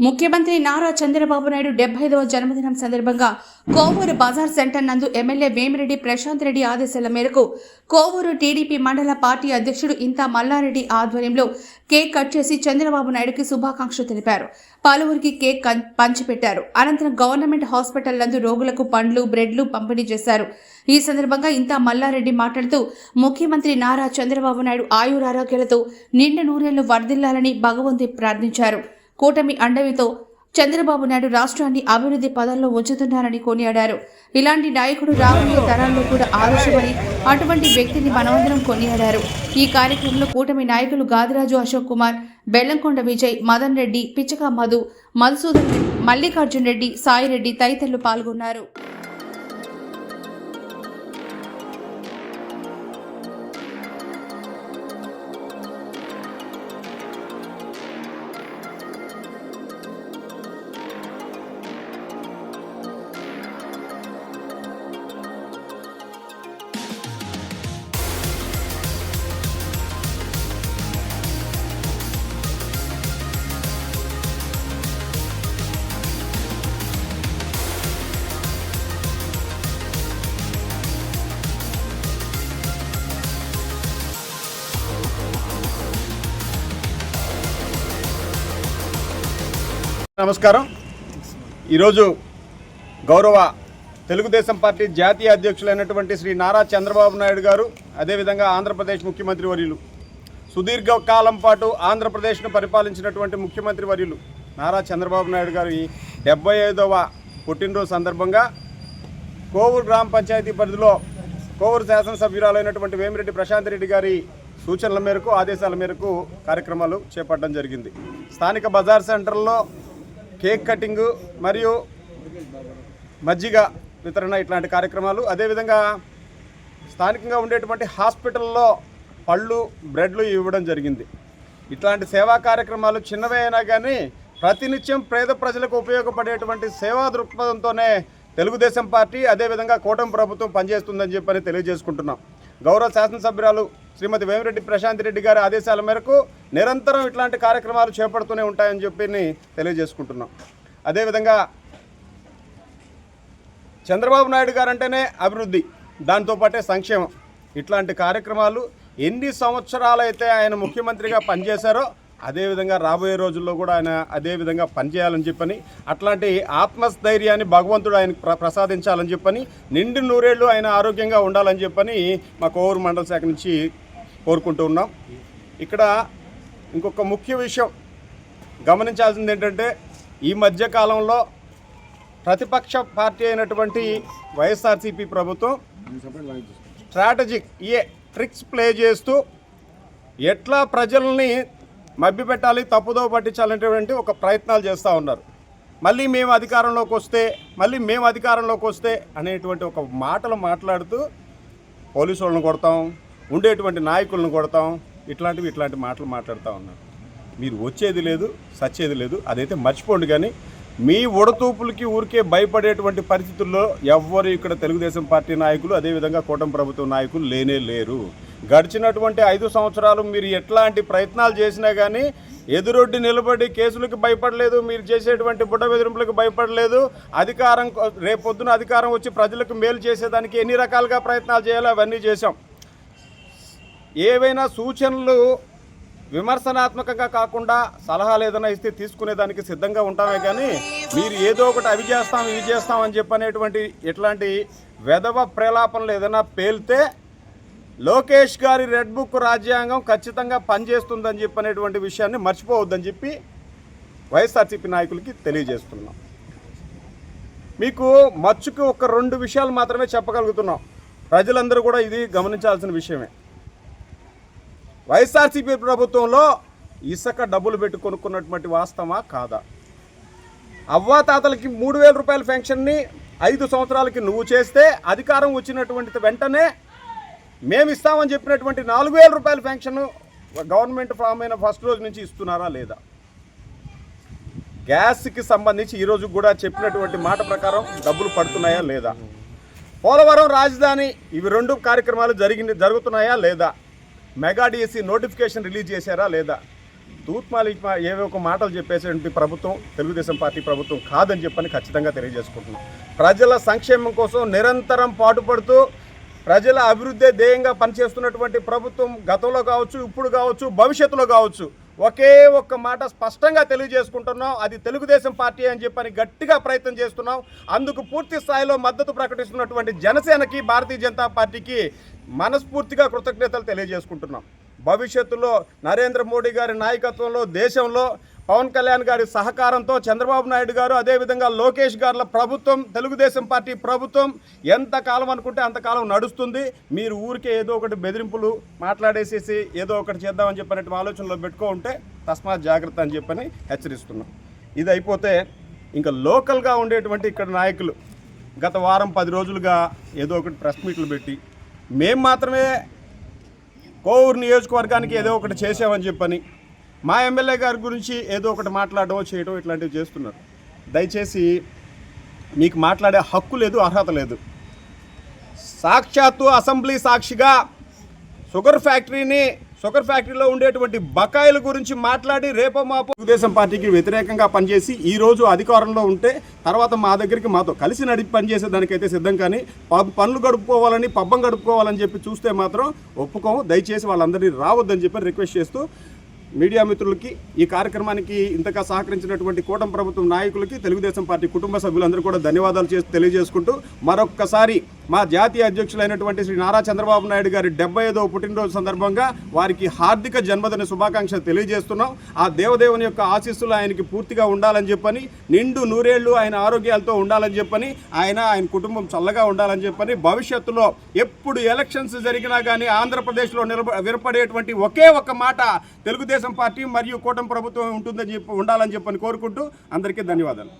ముఖ్యమంత్రి నారా చంద్రబాబు నాయుడు డెబ్బై ఐదవ జన్మదినం సందర్భంగా కోవూరు బజార్ సెంటర్ నందు ఎమ్మెల్యే వేమిరెడ్డి ప్రశాంత్ రెడ్డి ఆదేశాల మేరకు కోవూరు టీడీపీ మండల పార్టీ అధ్యక్షుడు ఇంతా మల్లారెడ్డి ఆధ్వర్యంలో కేక్ కట్ చేసి చంద్రబాబు నాయుడుకి శుభాకాంక్షలు తెలిపారు. పలువురికి కేక్ కం- పంచిపెట్టారు. అనంతరం గవర్నమెంట్ హాస్పిటల్ నందు రోగులకు పండ్లు బ్రెడ్లు పంపిణీ చేశారు. ఈ సందర్భంగా ఇంతా మల్లారెడ్డి మాట్లాడుతూ ముఖ్యమంత్రి నారా చంద్రబాబు నాయుడు ఆయురారోగ్యాలతో నిండు నూరేళ్ళు వర్ధిల్లాలని భగవంతుని ప్రార్థించారు. కూటమి అండవితో చంద్రబాబు నాయుడు రాష్ట్రాన్ని అభివృద్ధి పదాల్లో ఉంచుతున్నారని కొనియాడారు. ఇలాంటి నాయకుడు రాబోయే తరాల్లో కూడా ఆదర్శమని అటువంటి వ్యక్తిని మనమందరం కొనియాడారు. ఈ కార్యక్రమంలో కూటమి నాయకులు గాదిరాజు అశోక్ కుమార్ బెల్లంకొండ విజయ్ మదన్ రెడ్డి పిచ్చక మధు మధుసూదన్ రెడ్డి మల్లికార్జున్ రెడ్డి సాయిరెడ్డి తదితరులు పాల్గొన్నారు. నమస్కారం. ఈరోజు గౌరవ తెలుగుదేశం పార్టీ జాతీయ అధ్యక్షులైనటువంటి శ్రీ నారా చంద్రబాబు నాయుడు గారు అదేవిధంగా ఆంధ్రప్రదేశ్ ముఖ్యమంత్రి వర్యులు సుదీర్ఘ కాలం పాటు ఆంధ్రప్రదేశ్ను పరిపాలించినటువంటి ముఖ్యమంత్రి వర్యులు నారా చంద్రబాబు నాయుడు గారి డెబ్బై ఐదవ పుట్టినరోజు సందర్భంగా కోవూరు గ్రామ పంచాయతీ పరిధిలో కోవూరు శాసనసభ్యురాలైనటువంటి వేమిరెడ్డి ప్రశాంత్ రెడ్డి గారి సూచనల మేరకు ఆదేశాల మేరకు కార్యక్రమాలు చేపట్టడం జరిగింది. స్థానిక బజార్ సెంటర్లో కేక్ కటింగు మరియు మజ్జిగ వితరణ ఇట్లాంటి కార్యక్రమాలు. అదేవిధంగా స్థానికంగా ఉండేటువంటి హాస్పిటల్లో పళ్ళు బ్రెడ్లు ఇవ్వడం జరిగింది. ఇట్లాంటి సేవా కార్యక్రమాలు చిన్నవే అయినా కానీ ప్రతినిత్యం పేద ప్రజలకు ఉపయోగపడేటువంటి సేవా దృక్పథంతోనే తెలుగుదేశం పార్టీ అదేవిధంగా కూటమి ప్రభుత్వం పనిచేస్తుందని చెప్పని తెలియజేసుకుంటున్నాం. గౌరవ శాసనసభ్యురాలు శ్రీమతి వేమిరెడ్డి ప్రశాంత్ రెడ్డి గారి ఆదేశాల మేరకు నిరంతరం ఇట్లాంటి కార్యక్రమాలు చేపడుతూనే ఉంటాయని చెప్పి తెలియజేసుకుంటున్నాం. అదేవిధంగా చంద్రబాబు నాయుడు గారు అంటేనే అభివృద్ధి దాంతోపాటే సంక్షేమం. ఇట్లాంటి కార్యక్రమాలు ఎన్ని సంవత్సరాలైతే ఆయన ముఖ్యమంత్రిగా పనిచేశారో అదేవిధంగా రాబోయే రోజుల్లో కూడా ఆయన అదేవిధంగా పనిచేయాలని చెప్పని అట్లాంటి ఆత్మస్థైర్యాన్ని భగవంతుడు ఆయనకు ప్ర ప్రసాదించాలని చెప్పని నిండు నూరేళ్ళు ఆయన ఆరోగ్యంగా ఉండాలని చెప్పని మా కోవూరు మండల శాఖ నుంచి కోరుకుంటూ ఉన్నాం. ఇక్కడ ఇంకొక ముఖ్య విషయం గమనించాల్సింది ఏంటంటే ఈ మధ్య కాలంలో ప్రతిపక్ష పార్టీ అయినటువంటి వైఎస్ఆర్సీపీ ప్రభుత్వం స్ట్రాటజిక్ ఏ ట్రిక్స్ ప్లే చేస్తూ ఎట్లా ప్రజల్ని మభ్యపెట్టాలి తప్పుదో పట్టించాలనేటువంటి ఒక ప్రయత్నాలు చేస్తూ ఉన్నారు. మళ్ళీ మేము అధికారంలోకి వస్తే మళ్ళీ మేము అధికారంలోకి వస్తే అనేటువంటి ఒక మాటలు మాట్లాడుతూ పోలీసు వాళ్ళని కొడతాం ఉండేటువంటి నాయకులను కొడతాం ఇట్లాంటివి ఇట్లాంటి మాటలు మాట్లాడుతూ ఉన్నారు మీరు వచ్చేది లేదు సచ్చేది లేదు అదైతే మర్చిపోండి కానీ మీ ఉడతూపులకి ఊరికే భయపడేటువంటి పరిస్థితుల్లో ఎవ్వరు ఇక్కడ తెలుగుదేశం పార్టీ నాయకులు అదేవిధంగా కూటమి ప్రభుత్వ నాయకులు లేనే లేరు. గడిచినటువంటి ఐదు సంవత్సరాలు మీరు ఎట్లాంటి ప్రయత్నాలు చేసినా కానీ ఎదురొడ్డి నిలబడి కేసులకు భయపడలేదు మీరు చేసేటువంటి బుడ్డ బెదిరింపులకు భయపడలేదు అధికారం రేపొద్దున అధికారం వచ్చి ప్రజలకు మేలు చేసేదానికి ఎన్ని రకాలుగా ప్రయత్నాలు చేయాలో అవన్నీ చేశాం. ఏవైనా సూచనలు విమర్శనాత్మకంగా కాకుండా సలహాలు ఏదైనా ఇస్తే తీసుకునేదానికి సిద్ధంగా ఉంటామే కానీ మీరు ఏదో ఒకటి అవి చేస్తాం ఇవి చేస్తాం అని చెప్పనేటువంటి ఇట్లాంటి వెధవ ప్రలాపనలు ఏదైనా పేలితే లోకేష్ గారి రెడ్ బుక్ రాజ్యాంగం ఖచ్చితంగా పనిచేస్తుందని చెప్పనేటువంటి విషయాన్ని మర్చిపోవద్దని చెప్పి వైఎస్ఆర్సీపీ నాయకులకి తెలియజేస్తున్నాం. మీకు మచ్చుకు ఒక రెండు విషయాలు మాత్రమే చెప్పగలుగుతున్నాం. ప్రజలందరూ కూడా ఇది గమనించాల్సిన విషయమే. వైఎస్ఆర్సీపీ ప్రభుత్వంలో ఇసుక డబ్బులు పెట్టి కొనుక్కున్నటువంటి వాస్తవా కాదా? అవ్వాతాతలకి మూడు వేల రూపాయల పెన్షన్ని ఐదు సంవత్సరాలకి నువ్వు చేస్తే అధికారం వచ్చినటువంటి వెంటనే మేము ఇస్తామని చెప్పినటువంటి నాలుగు వేల రూపాయల పెన్షన్ గవర్నమెంట్ ఫామ్ అయిన ఫస్ట్ రోజు నుంచి ఇస్తున్నారా లేదా? గ్యాస్కి సంబంధించి ఈరోజు కూడా చెప్పినటువంటి మాట ప్రకారం డబ్బులు పడుతున్నాయా లేదా? పోలవరం రాజధాని ఇవి రెండు కార్యక్రమాలు జరిగింది జరుగుతున్నాయా లేదా? మెగా డిఎస్సి నోటిఫికేషన్ రిలీజ్ చేశారా లేదా? తూత్మాలి ఏవో ఒక మాటలు చెప్పేసేటువంటి ప్రభుత్వం తెలుగుదేశం పార్టీ ప్రభుత్వం కాదని చెప్పని ఖచ్చితంగా తెలియజేసుకుంటున్నాం. ప్రజల సంక్షేమం కోసం నిరంతరం పాటుపడుతూ ప్రజల అభివృద్ధి ధ్యేయంగా పనిచేస్తున్నటువంటి ప్రభుత్వం గతంలో కావచ్చు ఇప్పుడు కావచ్చు భవిష్యత్తులో కావచ్చు ఒకే ఒక్క మాట స్పష్టంగా తెలియజేసుకుంటున్నాం. అది తెలుగుదేశం పార్టీ అని చెప్పని గట్టిగా ప్రయత్నం చేస్తున్నాం. అందుకు పూర్తి స్థాయిలో మద్దతు ప్రకటిస్తున్నటువంటి జనసేనకి భారతీయ జనతా పార్టీకి మనస్ఫూర్తిగా కృతజ్ఞతలు తెలియజేసుకుంటున్నాం. భవిష్యత్తులో నరేంద్ర మోడీ గారి నాయకత్వంలో దేశంలో పవన్ కళ్యాణ్ గారి సహకారంతో చంద్రబాబు నాయుడు గారు అదేవిధంగా లోకేష్ గారుల ప్రభుత్వం తెలుగుదేశం పార్టీ ప్రభుత్వం ఎంతకాలం అనుకుంటే అంతకాలం నడుస్తుంది. మీరు ఊరికే ఏదో ఒకటి బెదిరింపులు మాట్లాడేసేసి ఏదో ఒకటి చేద్దామని చెప్పినట్టు ఆలోచనలో పెట్టుకో ఉంటే తస్మాత్ జాగ్రత్త అని చెప్పని హెచ్చరిస్తున్నాం. ఇది అయిపోతే ఇంకా లోకల్గా ఉండేటువంటి ఇక్కడ నాయకులు గత వారం పది రోజులుగా ఏదో ఒకటి ప్రెస్ మీట్లు పెట్టి మేము మాత్రమే కోవూరు నియోజకవర్గానికి ఏదో ఒకటి చేసామని చెప్పని మా ఎమ్మెల్యే గారి గురించి ఏదో ఒకటి మాట్లాడడం చేయడం ఇట్లాంటివి చేస్తున్నారు. దయచేసి మీకు మాట్లాడే హక్కు లేదు అర్హత లేదు. సాక్షాత్తు అసెంబ్లీ సాక్షిగా షుగర్ ఫ్యాక్టరీని షుగర్ ఫ్యాక్టరీలో ఉండేటువంటి బకాయిల గురించి మాట్లాడి రేపో మాపో తెలుగుదేశం పార్టీకి వ్యతిరేకంగా పనిచేసి ఈ రోజు అధికారంలో ఉంటే తర్వాత మా దగ్గరికి మాతో కలిసి నడిపి పనిచేసే దానికైతే సిద్ధం కానీ ప- పనులు గడుపుకోవాలని పబ్బం గడుపుకోవాలని చెప్పి చూస్తే మాత్రం ఒప్పుకోము. దయచేసి వాళ్ళందరినీ రావద్దని చెప్పి రిక్వెస్ట్ చేస్తూ మీడియా మిత్రులకి ఈ కార్యక్రమానికి ఇంతగా సహకరించినటువంటి కూటమి ప్రభుత్వం నాయకులకి తెలుగుదేశం పార్టీ కుటుంబ సభ్యులందరూ కూడా ధన్యవాదాలు చేసి తెలియజేసుకుంటూ మరొక్కసారి మా జాతీయ అధ్యక్షులైనటువంటి శ్రీ నారా చంద్రబాబు నాయుడు గారి డెబ్బై ఐదవ పుట్టినరోజు సందర్భంగా వారికి హార్దిక జన్మదిన శుభాకాంక్షలు తెలియజేస్తున్నాం. ఆ దేవదేవుని యొక్క ఆశీస్సులు ఆయనకి పూర్తిగా ఉండాలని చెప్పని నిండు నూరేళ్ళు ఆయన ఆరోగ్యాలతో ఉండాలని చెప్పని ఆయన ఆయన కుటుంబం చల్లగా ఉండాలని చెప్పని భవిష్యత్తులో ఎప్పుడు ఎలక్షన్స్ జరిగినా కానీ ఆంధ్రప్రదేశ్లో నిలబ వినపడేటువంటి ఒకే ఒక్క మాట తెలుగుదేశం పార్టీ మరియు కూటమి ప్రభుత్వం ఉంటుందని చెప్పి ఉండాలని చెప్పని కోరుకుంటూ అందరికీ ధన్యవాదాలు.